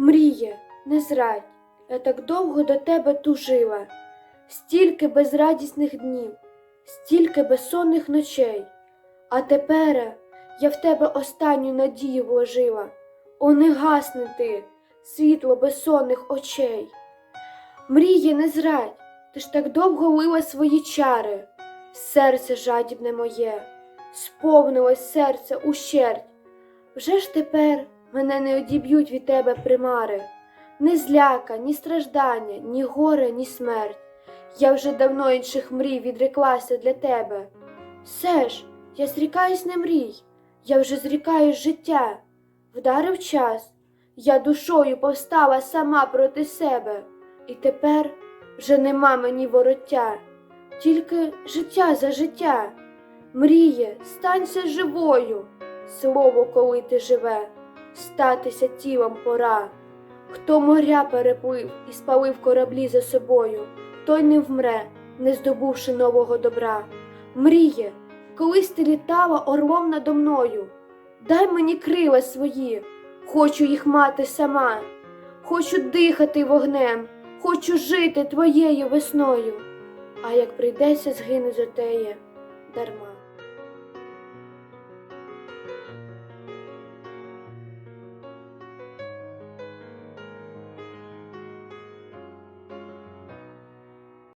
Мріє, не зрадь, я так довго до тебе тужила, стільки безрадісних днів, стільки безсонних ночей, а тепер я в тебе останню надію вложила. О, не гасни ти, світло безсонних очей. Мріє, не зрадь, ти ж так довго лила свої чари, серце жадібне моє, сповнилось серце ущерть. Вже ж тепер мене не одіб'ють від тебе примари, ні зляка, ні страждання, ні горе, ні смерть. Я вже давно інших мрій відреклася для тебе. Все ж, я зрікаюсь не мрій, я вже зрікаюсь життя. Вдарив час, я душою повстала сама проти себе, і тепер вже нема мені вороття, тільки життя за життя. Мріє, станься живою, слово, коли ти живе, статися тілом пора. Хто моря переплив і спалив кораблі за собою, той не вмре, не здобувши нового добра. Мріє, колись ти літала орлом надо мною. Дай мені крила свої, хочу їх мати сама, хочу дихати вогнем, хочу жити твоєю весною. А як прийдеться згину за теє дарма.